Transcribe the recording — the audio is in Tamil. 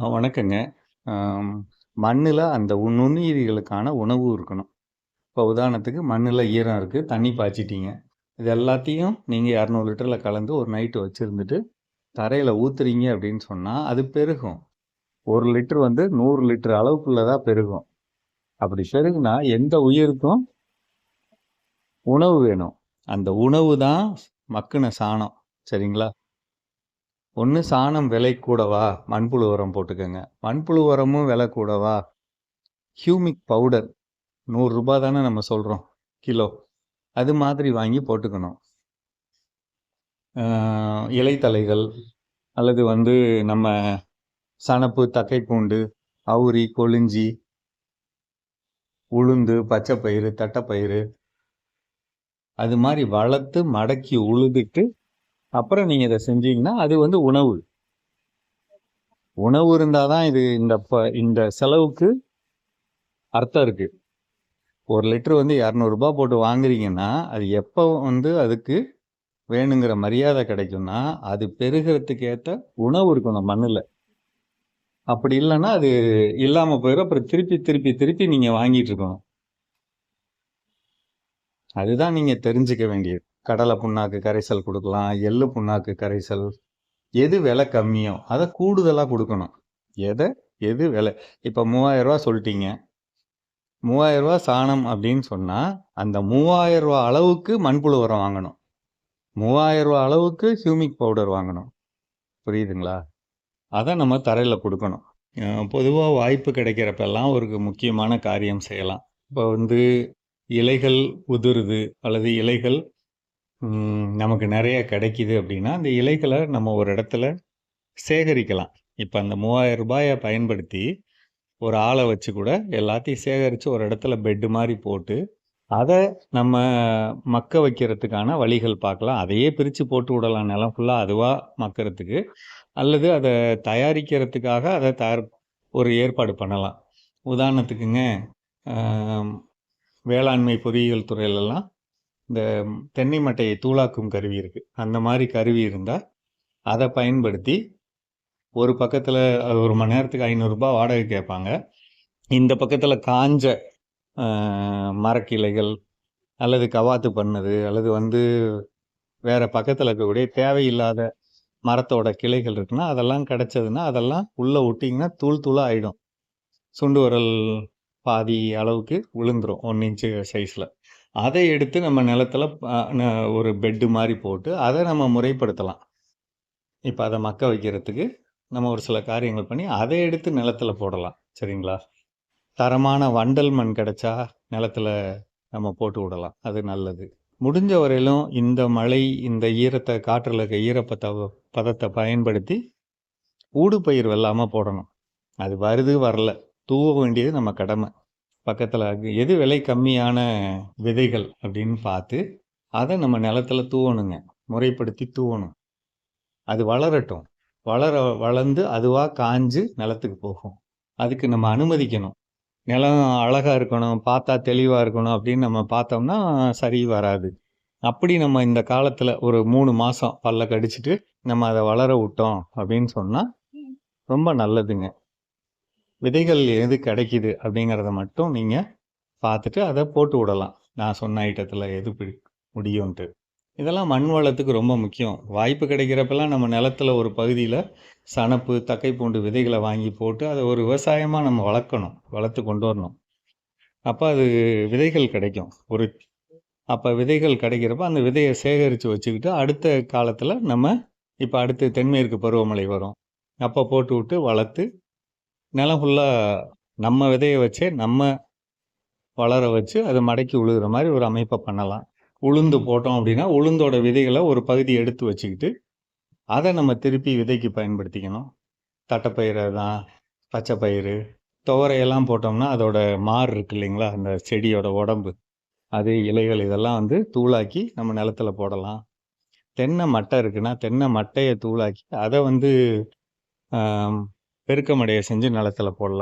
வணக்கங்க. மண்ணில் அந்த நுண்ணுயிரிகளுக்கான உணவு இருக்கணும். இப்போ உதாரணத்துக்கு மண்ணில் ஈரம் இருக்குது தண்ணி பாய்ச்சிட்டீங்க. இது எல்லாத்தையும் நீங்கள் இரநூறு லிட்டரில் கலந்து ஒரு நைட்டு வச்சிருந்துட்டு, தரையில் ஊற்றுறீங்க அப்படின்னு சொன்னால் அது பெருகும். ஒரு லிட்டர் வந்து நூறு லிட்டர் அளவுக்குள்ளே தான் பெருகும். அப்படி பெருகுனா எந்த உயிருக்கும் உணவு வேணும். அந்த உணவு தான் மக்குன சாணம். சரிங்களா? ஒன்று சாணம் விலை கூடவா, மண்புழு உரம் போட்டுக்கோங்க. மண்புழு உரமும் விலை கூடவா, ஹியூமிக் பவுடர். நூறுரூபா தானே நம்ம சொல்கிறோம் கிலோ. அது மாதிரி வாங்கி போட்டுக்கணும். இலைத்தலைகள் இலைத்தழைகள் அல்லது வந்து நம்ம சணப்பு, தக்கைப்பூண்டு, அவுரி, கொளிஞ்சி உளுந்து, பச்சைப்பயிறு, தட்டைப்பயிறு. அது மாதிரி வளர்த்து, மடக்கி உழுதுட்டு, அப்புறம் நீங்கள் இதை செஞ்சீங்கன்னா, அது வந்து உணவு. உணவு இருந்தால் தான் இது இந்த ப இந்த செலவுக்கு அர்த்தம் இருக்குது ஒரு லிட்டர் வந்து இரநூறுபா போட்டு வாங்குறீங்கன்னா, அது எப்போ வந்து அதுக்கு வேணுங்கிற மரியாதை கிடைக்கும்னா, அது பெருகிறதுக்கு ஏற்ற உணவு அந்த மண்ணில் அப்படி இல்லைன்னா அது இல்லாமல் போயிடும் அப்புறம் திருப்பி, திருப்பி, திருப்பி நீங்கள் வாங்கிட்டு இருக்கணும். அதுதான் நீங்கள் தெரிஞ்சுக்க வேண்டியது. கடலை புண்ணாக்கு கரைசல் கொடுக்கலாம் எள்ளு புண்ணாக்கு கரைசல். எது விலை கம்மியோ, அதை கூடுதலாக கொடுக்கணும் எதை எது விலை இப்போ மூவாயிரரூவா சொல்லிட்டீங்க மூவாயிரரூவா சாணம் அப்படின்னு சொன்னால் அந்த மூவாயிரரூவா அளவுக்கு மண்புழு உரம் வாங்கணும். மூவாயிரரூவா அளவுக்கு ஹியூமிக் பவுடர் வாங்கணும். புரியுதுங்களா? அதை நம்ம தரையில் கொடுக்கணும் பொதுவாக வாய்ப்பு கிடைக்கிறப்பெல்லாம் ஒரு முக்கியமான காரியம் செய்யலாம். இப்போ வந்து இலைகள் உதிருது அல்லது இலைகள் நமக்கு நிறைய கிடைக்கிது அப்படின்னா, அந்த இலைகளை நம்ம ஒரு இடத்துல சேகரிக்கலாம். இப்போ அந்த மூவாயிரம் ரூபாயை பயன்படுத்தி, ஒரு ஆளை வச்சு கூட எல்லாத்தையும் சேகரித்து ஒரு இடத்துல பெட்டு மாதிரி போட்டு, அதை நம்ம மக்க வைக்கிறதுக்கான வழிகள் பார்க்கலாம். அதையே பிரித்து போட்டு விடலாம் நிலம் ஃபுல்லாக அதுவாக மக்கிறதுக்கு அல்லது அதை தயாரிக்கிறதுக்காக அதை தயார் ஒரு ஏற்பாடு பண்ணலாம். உதாரணத்துக்குங்க, வேளாண்மை பொறியியல் துறையிலலாம் இந்த தென்னை மட்டையை தூளாக்கும் கருவி இருக்குது அந்த மாதிரி கருவி இருந்தால் அதை பயன்படுத்தி ஒரு பக்கத்தில் அது 1 மணி நேரத்துக்கு ஐநூறுரூபா வாடகை கேட்பாங்க. இந்த பக்கத்தில் காஞ்ச மரக்கிளைகள் அல்லது கவாத்து பண்ணது அல்லது வந்து வேறு பக்கத்தில் இருக்கக்கூடிய தேவையில்லாத மரத்தோட கிளைகள் இருக்குன்னா, அதெல்லாம் கிடைச்சதுன்னா, அதெல்லாம் உள்ளே விட்டிங்கன்னா தூள் தூளாக ஆகிடும் சுண்டு வரல் பாதி அளவுக்கு விழுந்துரும். 1 இன்ச்சு சைஸில் அதை எடுத்து நம்ம நிலத்துல ஒரு பெட்டு மாதிரி போட்டு, அதை நம்ம முறைப்படுத்தலாம். இப்போ அதை மக்க வைக்கிறதுக்கு நம்ம ஒரு சில காரியங்கள் பண்ணி, அதை எடுத்து நிலத்துல போடலாம். சரிங்களா? தரமான வண்டல் மண் கிடைச்சா நிலத்துல நம்ம போட்டு விடலாம். அது நல்லது. முடிஞ்ச வரையிலும் இந்த மழை, இந்த ஈரத்தை காற்றில் இருக்க ஈரப்பத பதத்தை பயன்படுத்தி, ஊடுபயிர் வெல்லாமல் போடணும். அது வருது, வரல. தூவ வேண்டியது நம்ம கடமை. பக்கத்தில் எது விலை கம்மியான விதைகள் அப்படின்னு பார்த்து, அதை நம்ம நிலத்துல தூவணுங்க. முறைப்படுத்தி தூவணும். அது வளரட்டும். வளர வளர்ந்து அதுவாக காஞ்சு நிலத்துக்கு போகும். அதுக்கு நம்ம அனுமதிக்கணும். நிலம் அழகாக இருக்கணும், பார்த்தா தெளிவாக இருக்கணும் அப்படின்னு நம்ம பார்த்தோம்னா, சரி வராது. அப்படி நம்ம இந்த காலத்தில் ஒரு மூணு மாதம் பல்ல கடிச்சுட்டு, நம்ம அதை வளர விட்டோம் அப்படின்னு சொன்னால் ரொம்ப நல்லதுங்க. விதைகள் எது கிடைக்குது அப்படிங்கிறத மட்டும் நீங்கள் பார்த்துட்டு, அதை போட்டு விடலாம். நான் சொன்ன ஐட்டத்தில் எது பிடி முடியும்ன்ட்டு. இதெல்லாம் மண் வளத்துக்கு ரொம்ப முக்கியம். வாய்ப்பு கிடைக்கிறப்பெல்லாம் நம்ம நிலத்துல ஒரு பகுதியில் சணப்பு, தக்கை பூண்டு விதைகளை வாங்கி போட்டு, அதை ஒரு விவசாயமாக நம்ம வளர்க்கணும். வளர்த்து கொண்டு வரணும். அப்போ அது விதைகள் கிடைக்கும். ஒரு அப்போ விதைகள் கிடைக்கிறப்ப, அந்த விதையை சேகரித்து வச்சுக்கிட்டு, அடுத்த காலத்தில் நம்ம இப்போ அடுத்து தென்மேற்கு பருவமழை வரும். அப்போ போட்டு விட்டு வளர்த்து, நிலம் ஃபுல்லா நம்ம விதைய வச்சே நம்ம வளர வச்சு, அத மடக்கி உழுகுற மாரி ஒரு அமைப்ப பண்ணலாம். உளுந்து போட்டோம் அப்படின்னா, உளுந்தோட விதைகள ஒரு பகுதி எடுத்து வச்சுக்கிட்டு, அத நம்ம திருப்பி விதைக்கு பயன்படுத்திக்கணும். தட்டப்பயிறு தான், பச்சைப்பயிறு, துவரையெல்லாம் போட்டோம்னா, அதோட மார் இருக்கு இல்லைங்களா? அந்த செடியோட உடம்பு. அது இலைகள் இதெல்லாம் வந்து தூளாக்கி நம்ம நிலத்துல போடலாம். தென்னை மட்டை இருக்குன்னா, தென்னை மட்டைய தூளாக்கி, அத வந்து பெருக்கமடைய செஞ்சு நிலத்துல போடலாம்.